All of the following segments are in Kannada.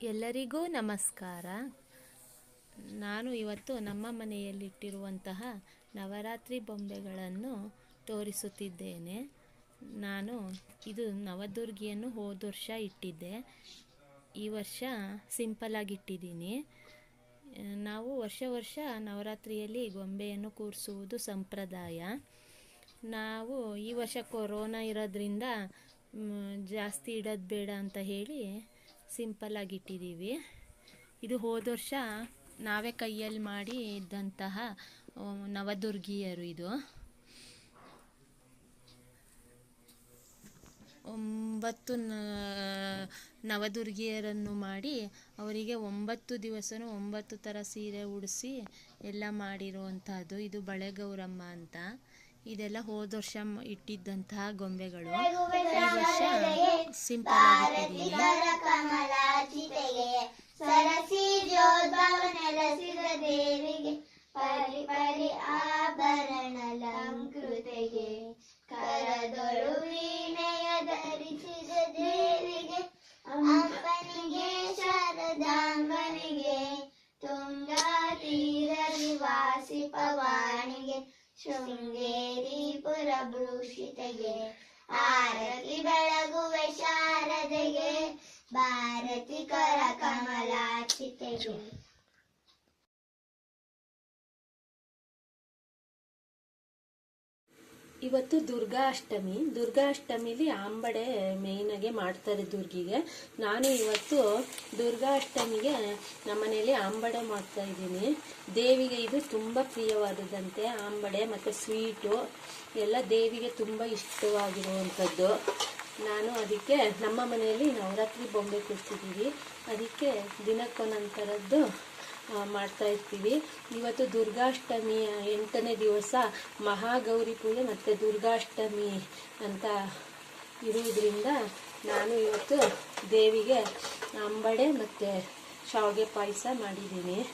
ಎಲ್ಲರಿಗೂ ನಮಸ್ಕಾರ. ನಾನು ಇವತ್ತು ನಮ್ಮ ಮನೆಯಲ್ಲಿಟ್ಟಿರುವಂತಹ ನವರಾತ್ರಿ ಬೊಂಬೆಗಳನ್ನು ತೋರಿಸುತ್ತಿದ್ದೇನೆ. ನಾನು ಇದು ನವದುರ್ಗಿಯನ್ನು ಹೋದ ವರ್ಷ ಇಟ್ಟಿದ್ದೆ. ಈ ವರ್ಷ ಸಿಂಪಲಾಗಿಟ್ಟಿದ್ದೀನಿ ನಾವು ವರ್ಷ ವರ್ಷ ನವರಾತ್ರಿಯಲ್ಲಿ ಗೊಂಬೆಯನ್ನು ಕೂರಿಸುವುದು ಸಂಪ್ರದಾಯ. ನಾವು ಈ ವರ್ಷ ಕೊರೋನಾ ಇರೋದ್ರಿಂದ ಜಾಸ್ತಿ ಇಡೋದು ಬೇಡ ಅಂತ ಹೇಳಿ ಸಿಂಪಲ್ಲಾಗಿ ಇಟ್ಟಿದ್ದೀವಿ. ಇದು ಹೋದ ವರ್ಷ ನಾವೇ ಕೈಯಲ್ಲಿ ಮಾಡಿ ಇದ್ದಂತಹ ನವದುರ್ಗಿಯರು ಇದು. ಒಂಬತ್ತು ನವದುರ್ಗಿಯರನ್ನು ಮಾಡಿ ಅವರಿಗೆ ಒಂಬತ್ತು ದಿವಸನೂ ಒಂಬತ್ತು ಥರ ಸೀರೆ ಉಡಿಸಿ ಎಲ್ಲ ಮಾಡಿರುವಂಥದ್ದು ಇದು ಬಳೆಗೌರಮ್ಮ ಅಂತ. ಇದೆಲ್ಲ ಹೋದ ವರ್ಷ ಇಟ್ಟಿದ್ದಂತಹ ಗೊಂಬೆಗಳು. ಈ ವರ್ಷ ಸಿಂಪಲ್ ನೆಲೆಸಿದ ದೇವಿಗೆ ಪರಿ ಪರಿ ಆಭರಣ ಲಂಕೃತೆಗೆ ಕರದೊಳು ವೀಣೆಯ ಧರಿಸಿದ ದೇವಿಗೆ ಅಪ್ಪನಿಗೆ ಶಾರದಾಂಬನಿಗೆ ತುಂಗಾ ತೀರ ನಿವಾಸಿ ಪವಾಣಿಗೆ ಶೃಂಗೇರಿ ಪುರಭೂಷಿತೆಗೆ ಆರತಿ ಬೆಳಗುವೆ ಶಾರದೆಗೆ ಭಾರತಿ ಕರ ಕಮಲಾಚಿತೆಗೆ ಇವತ್ತು ದುರ್ಗಾ ಅಷ್ಟಮಿ ದುರ್ಗಾ ಅಷ್ಟಮಿಲಿ ಆಂಬಡೆ ಮೇಯ್ನಾಗೆ ಮಾಡ್ತಾರೆ ದುರ್ಗಿಗೆ. ನಾನು ಇವತ್ತು ದುರ್ಗಾ ಅಷ್ಟಮಿಗೆ ನಮ್ಮನೇಲಿ ಆಂಬಡೆ ಮಾಡ್ತಾ ಇದ್ದೀನಿ. ದೇವಿಗೆ ಇದು ತುಂಬ ಪ್ರಿಯವಾದದಂತೆ ಆಂಬಡೆ ಮತ್ತು ಸ್ವೀಟು. ಎಲ್ಲ ದೇವಿಗೆ ತುಂಬ ಇಷ್ಟವಾಗಿರುವಂಥದ್ದು. ನಾನು ಅದಕ್ಕೆ ನಮ್ಮ ಮನೆಯಲ್ಲಿ ನವರಾತ್ರಿ ಬೊಂಬೆ ಕೊಡ್ತಿದ್ದೀವಿ ಅದಕ್ಕೆ ದಿನಕ್ಕೊಂದೊಂಥರದ್ದು ಆ, ಮಾಡ್ತಾ ಇರ್ತೀವಿ. ಇವತ್ತು ದುರ್ಗಾಷ್ಟಮಿಯ ಎಂಟನೇ ದಿವಸ ಮಹಾಗೌರಿ ಪೂಜೆ ಮತ್ತು ದುರ್ಗಾಷ್ಟಮಿ ಅಂತ ಇರುವುದರಿಂದ ನಾನು ಇವತ್ತು ದೇವಿಗೆ ಅಂಬಡೆ ಮತ್ತು ಶಾವಿಗೆ ಪಾಯಸ ಮಾಡಿದ್ದೀನಿ.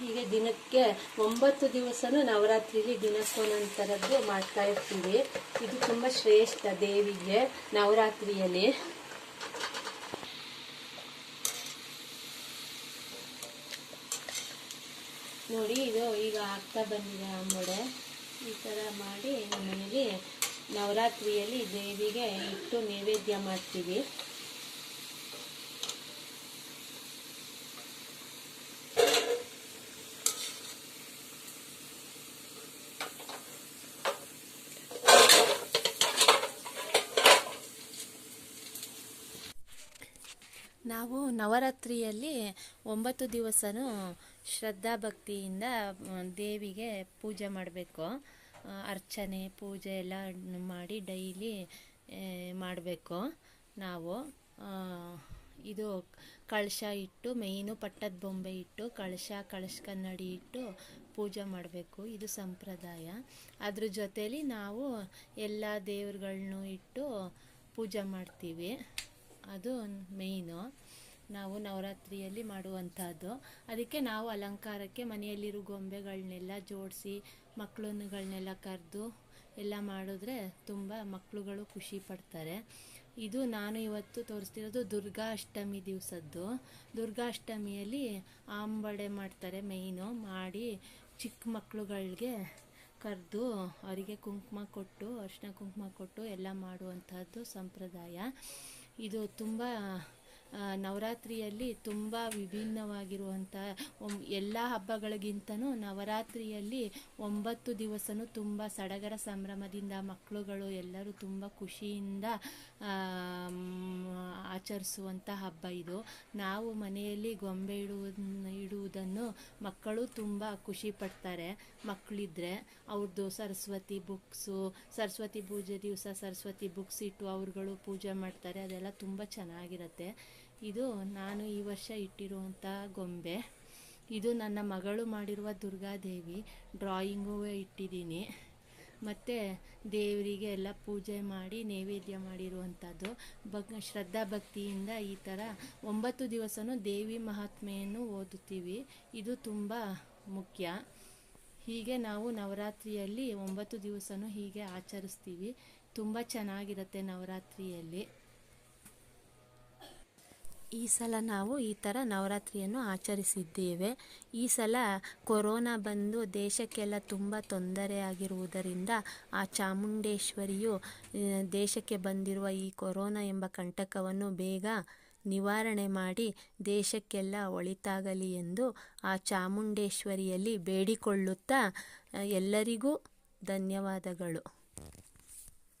ಹೀಗೆ ದಿನಕ್ಕೆ ಒಂಬತ್ತು ದಿವಸನೂ ನವರಾತ್ರಿಲಿ ದಿನಕ್ಕೊಂದೊಂಥರದ್ದು ಮಾಡ್ತಾ ಇರ್ತೀವಿ. ಇದು ತುಂಬ ಶ್ರೇಷ್ಠ ದೇವಿಗೆ ನವರಾತ್ರಿಯಲ್ಲಿ. ನೋಡಿ, ಇದು ಈಗ ಆಗ್ತಾ ಬಂದಿದೆ ಅಂಬಡೆ ಈ ಥರ ಮಾಡಿ ನಮ್ಮನೇಲಿ ನವರಾತ್ರಿಯಲ್ಲಿ ದೇವಿಗೆ ಇಟ್ಟು ನೈವೇದ್ಯ ಮಾಡ್ತೀವಿ. ನಾವು ನವರಾತ್ರಿಯಲ್ಲಿ ಒಂಬತ್ತು ದಿವಸನೂ ಶ್ರದ್ಧಾ ಭಕ್ತಿಯಿಂದ ದೇವಿಗೆ ಪೂಜೆ ಮಾಡಬೇಕು. ಅರ್ಚನೆ, ಪೂಜೆ ಎಲ್ಲ ಮಾಡಿ ಡೈಲಿ ಮಾಡಬೇಕು ನಾವು. ಇದು ಕಳಶ ಇಟ್ಟು, ಮೇಯ್ನು ಪಟ್ಟದ ಬೊಂಬೆ ಇಟ್ಟು, ಕಳಶ ಕಳಶ ಕನ್ನಡಿ ಇಟ್ಟು ಪೂಜೆ ಮಾಡಬೇಕು. ಇದು ಸಂಪ್ರದಾಯ. ಅದ್ರ ಜೊತೇಲಿ ನಾವು ಎಲ್ಲ ದೇವ್ರುಗಳ್ನೂ ಇಟ್ಟು ಪೂಜೆ ಮಾಡ್ತೀವಿ. ಅದು ಮೇಯ್ನು ನಾವು ನವರಾತ್ರಿಯಲ್ಲಿ ಮಾಡುವಂಥದ್ದು. ಅದಕ್ಕೆ ನಾವು ಅಲಂಕಾರಕ್ಕೆ ಮನೆಯಲ್ಲಿರೋ ಗೊಂಬೆಗಳನ್ನೆಲ್ಲ ಜೋಡಿಸಿ, ಮಕ್ಕಳನ್ನುಗಳನ್ನೆಲ್ಲ ಕರೆದು ಎಲ್ಲ ಮಾಡಿದ್ರೆ ತುಂಬ ಮಕ್ಕಳುಗಳು ಖುಷಿ ಪಡ್ತಾರೆ. ಇದು ನಾನು ಇವತ್ತು ತೋರಿಸ್ತಿರೋದು ದುರ್ಗಾಷ್ಟಮಿ ದಿವಸದ್ದು. ದುರ್ಗಾಷ್ಟಮಿಯಲ್ಲಿ ಆಂಬಡೆ ಮಾಡ್ತಾರೆ ಮೇಯ್ನು ಮಾಡಿ ಚಿಕ್ಕ ಮಕ್ಕಳುಗಳಿಗೆ ಕರೆದು ಅವರಿಗೆ ಕುಂಕುಮ ಕೊಟ್ಟು, ಅರಿಶಿನ ಕುಂಕುಮ ಕೊಟ್ಟು ಎಲ್ಲ ಮಾಡುವಂಥದ್ದು ಸಂಪ್ರದಾಯ. ಇದು ತುಂಬ ನವರಾತ್ರಿಯಲ್ಲಿ ತುಂಬ ವಿಭಿನ್ನವಾಗಿರುವಂಥ ಎಲ್ಲ ಹಬ್ಬಗಳಿಗಿಂತನೂ ನವರಾತ್ರಿಯಲ್ಲಿ ಒಂಬತ್ತು ದಿವಸನೂ ತುಂಬ ಸಡಗರ ಸಂಭ್ರಮದಿಂದ ಮಕ್ಕಳುಗಳು ಎಲ್ಲರೂ ತುಂಬ ಖುಷಿಯಿಂದ ಆಚರಿಸುವಂಥ ಹಬ್ಬ ಇದು. ನಾವು ಮನೆಯಲ್ಲಿ ಗೊಂಬೆ ಇಡುವುದನ್ನು ಇಡುವುದನ್ನು ಮಕ್ಕಳು ತುಂಬ ಖುಷಿ ಪಡ್ತಾರೆ. ಮಕ್ಕಳಿದ್ರೆ ಅವ್ರದ್ದು ಸರಸ್ವತಿ ಬುಕ್ಸು, ಸರಸ್ವತಿ ಪೂಜೆ ದಿವಸ ಸರಸ್ವತಿ ಬುಕ್ಸ್ ಇಟ್ಟು ಅವ್ರುಗಳು ಪೂಜೆ ಮಾಡ್ತಾರೆ. ಅದೆಲ್ಲ ತುಂಬ ಚೆನ್ನಾಗಿರುತ್ತೆ. ಇದು ನಾನು ಈ ವರ್ಷ ಇಟ್ಟಿರುವಂಥ ಗೊಂಬೆ. ಇದು ನನ್ನ ಮಗಳು ಮಾಡಿರುವ ದುರ್ಗಾದೇವಿ ಡ್ರಾಯಿಂಗು ಇಟ್ಟಿದ್ದೀನಿ. ಮತ್ತು ದೇವರಿಗೆ ಎಲ್ಲ ಪೂಜೆ ಮಾಡಿ, ನೈವೇದ್ಯ ಮಾಡಿರುವಂಥದ್ದು. ಭಕ್ ಶ್ರದ್ಧಾ ಭಕ್ತಿಯಿಂದ ಈ ಥರ ಒಂಬತ್ತು ದಿವಸವೂ ದೇವಿ ಮಹಾತ್ಮೆಯನ್ನು ಓದುತ್ತೀವಿ. ಇದು ತುಂಬ ಮುಖ್ಯ. ಹೀಗೆ ನಾವು ನವರಾತ್ರಿಯಲ್ಲಿ ಒಂಬತ್ತು ದಿವಸವೂ ಹೀಗೆ ಆಚರಿಸ್ತೀವಿ. ತುಂಬ ಚೆನ್ನಾಗಿರುತ್ತೆ ನವರಾತ್ರಿಯಲ್ಲಿ. ಈ ಸಲ ನಾವು ಈ ಥರ ನವರಾತ್ರಿಯನ್ನು ಆಚರಿಸಿದ್ದೇವೆ. ಈ ಸಲ ಕೊರೋನಾ ಬಂದು ದೇಶಕ್ಕೆಲ್ಲ ತುಂಬ ತೊಂದರೆ ಆಗಿರುವುದರಿಂದ ಆ ಚಾಮುಂಡೇಶ್ವರಿಯು ದೇಶಕ್ಕೆ ಬಂದಿರುವ ಈ ಕೊರೋನಾ ಎಂಬ ಕಂಟಕವನ್ನು ಬೇಗ ನಿವಾರಣೆ ಮಾಡಿ ದೇಶಕ್ಕೆಲ್ಲ ಒಳಿತಾಗಲಿ ಎಂದು ಆ ಚಾಮುಂಡೇಶ್ವರಿಯಲ್ಲಿ ಬೇಡಿಕೊಳ್ಳುತ್ತಾ ಎಲ್ಲರಿಗೂ ಧನ್ಯವಾದಗಳು.